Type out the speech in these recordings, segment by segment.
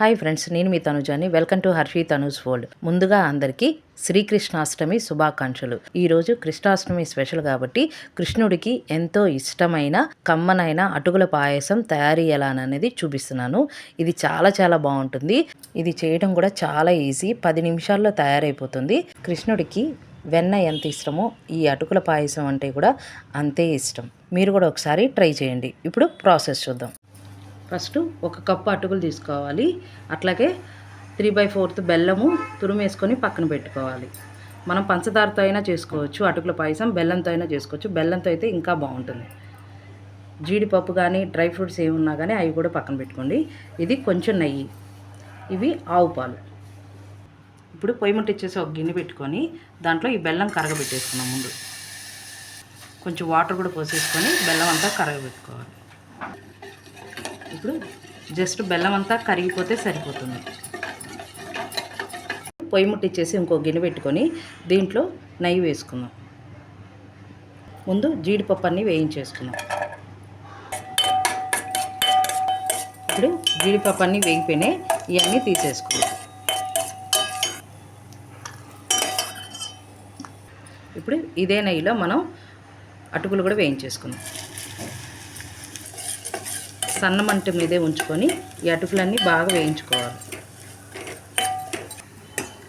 Hi friends నేను మీ తనుజాని. Welcome to Harshi Tanuj world. ముందుగా అందరికీ శ్రీకృష్ణాష్టమి శుభాకాంక్షలు. ఈరోజు కృష్ణాష్టమి స్పెషల్ కాబట్టి కృష్ణుడికి ఎంతో ఇష్టమైన కమ్మనైన అటుకుల పాయసం తయారీ ఎలా అనేది చూపిస్తున్నాను. ఇది చాలా చాలా బాగుంటుంది. ఇది చేయడం కూడా చాలా ఈజీ. పది నిమిషాల్లో తయారైపోతుంది. కృష్ణుడికి వెన్న ఎంత ఇష్టమో ఈ అటుకుల పాయసం అంటే కూడా అంతే ఇష్టం. మీరు కూడా ఒకసారి ట్రై చేయండి. ఇప్పుడు ప్రాసెస్ చూద్దాం. ఫస్ట్ ఒక కప్పు అటుకులు తీసుకోవాలి. అట్లాగే త్రీ బై ఫోర్త్ బెల్లము తురుమేసుకొని పక్కన పెట్టుకోవాలి. మనం పంచదారతో అయినా చేసుకోవచ్చు అటుకుల పాయసం బెల్లంతో అయినా చేసుకోవచ్చు. బెల్లంతో అయితే ఇంకా బాగుంటుంది. జీడిపప్పు కానీ డ్రై ఫ్రూట్స్ ఏమున్నా కానీ అవి కూడా పక్కన పెట్టుకోండి. ఇది కొంచెం నెయ్యి. ఇవి ఆవు పాలు. ఇప్పుడు పొయ్యి ముట్టిచ్చేసి ఒక గిన్నె పెట్టుకొని దాంట్లో ఈ బెల్లం కరగబెట్టేసుకున్నాం ముందు. కొంచెం వాటర్ కూడా పోసేసుకొని బెల్లం అంతా కరగబెట్టుకోవాలి. ఇప్పుడు జస్ట్ బెల్లం అంతా కరిగిపోతే సరిపోతుంది. పొయ్యి ముట్టించేసి ఇంకో గిన్నె పెట్టుకొని దీంట్లో నెయ్యి వేసుకుందాం. ముందు జీడిపప్పు అన్నీ వేయించేసుకుందాం. ఇప్పుడు జీడిపప్పు అన్నీ వేగిపోయినాయి. ఇవన్నీ తీసేసుకుందాం. ఇప్పుడు ఇదే నెయ్యిలో మనం అటుకులు కూడా వేయించేసుకుందాం. సన్న మంట మీదే ఉంచుకొని ఈ అటుకులన్నీ బాగా వేయించుకోవాలి.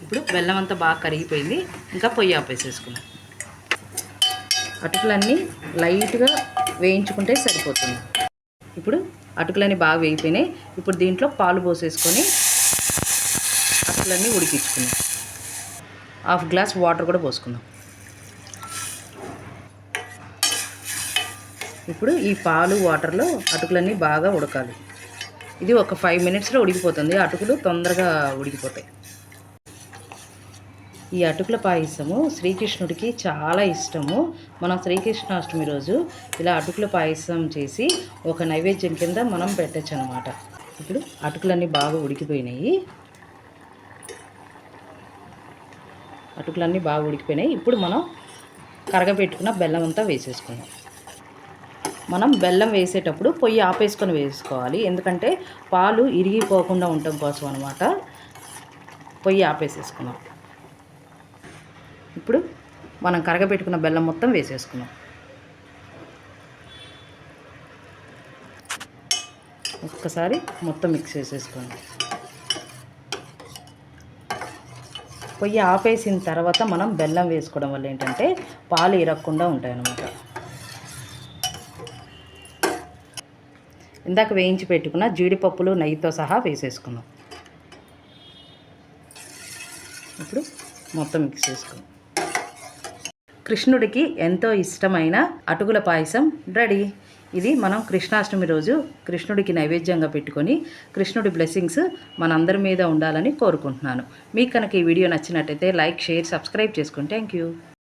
ఇప్పుడు బెల్లం అంతా బాగా కరిగిపోయింది. ఇంకా పొయ్యి ఆపేసేసుకున్నాం అటుకులన్నీ లైట్గా వేయించుకుంటే సరిపోతుంది. ఇప్పుడు అటుకులన్నీ బాగా వేగిపోయినాయి. ఇప్పుడు దీంట్లో పాలు పోసేసుకొని అటుకులన్నీ ఉడికించుకుందాం. హాఫ్ గ్లాస్ వాటర్ కూడా పోసుకుందాం. ఇప్పుడు ఈ పాలు వాటర్లో అటుకులన్నీ బాగా ఉడకాలి. ఇది ఒక ఫైవ్ మినిట్స్లో ఉడికిపోతుంది. అటుకులు తొందరగా ఉడికిపోతాయి. ఈ అటుకుల పాయసము శ్రీకృష్ణుడికి చాలా ఇష్టము. మనం శ్రీకృష్ణాష్టమి రోజు ఇలా అటుకుల పాయసం చేసి ఒక నైవేద్యం కింద మనం పెట్టచ్చు అనమాట ఇప్పుడు అటుకులన్నీ బాగా ఉడికిపోయినాయి. అటుకులన్నీ బాగా ఉడికిపోయినాయి. ఇప్పుడు మనం కరగబెట్టుకున్న బెల్లం అంతా వేసేసుకుందాం. మనం బెల్లం వేసేటప్పుడు పొయ్యి ఆపేసుకొని వేసుకోవాలి. ఎందుకంటే పాలు ఇరిగిపోకుండా ఉండటం కోసం అనమాట పొయ్యి ఆపేసేసుకున్నాం. ఇప్పుడు మనం కరగబెట్టుకున్న బెల్లం మొత్తం వేసేసుకున్నాం. ఒక్కసారి మొత్తం మిక్స్ చేసేసుకోండి. పొయ్యి ఆపేసిన తర్వాత మనం బెల్లం వేసుకోవడం వల్ల ఏంటంటే పాలు ఇరగకుండా ఉంటాయన్నమాట. ఇందాక వేయించి పెట్టుకున్న జీడిపప్పులు నెయ్యితో సహా వేసేసుకుందాం. ఇప్పుడు మొత్తం మిక్స్ చేసుకుందాం. కృష్ణుడికి ఎంతో ఇష్టమైన అటుకుల పాయసం రెడీ. ఇది మనం కృష్ణాష్టమి రోజు కృష్ణుడికి నైవేద్యంగా పెట్టుకొని కృష్ణుడి బ్లెస్సింగ్స్ మనందరి మీద ఉండాలని కోరుకుంటున్నాను. మీకు కనుక ఈ వీడియో నచ్చినట్టయితే లైక్ షేర్ సబ్స్క్రైబ్ చేసుకోండి థ్యాంక్ యూ.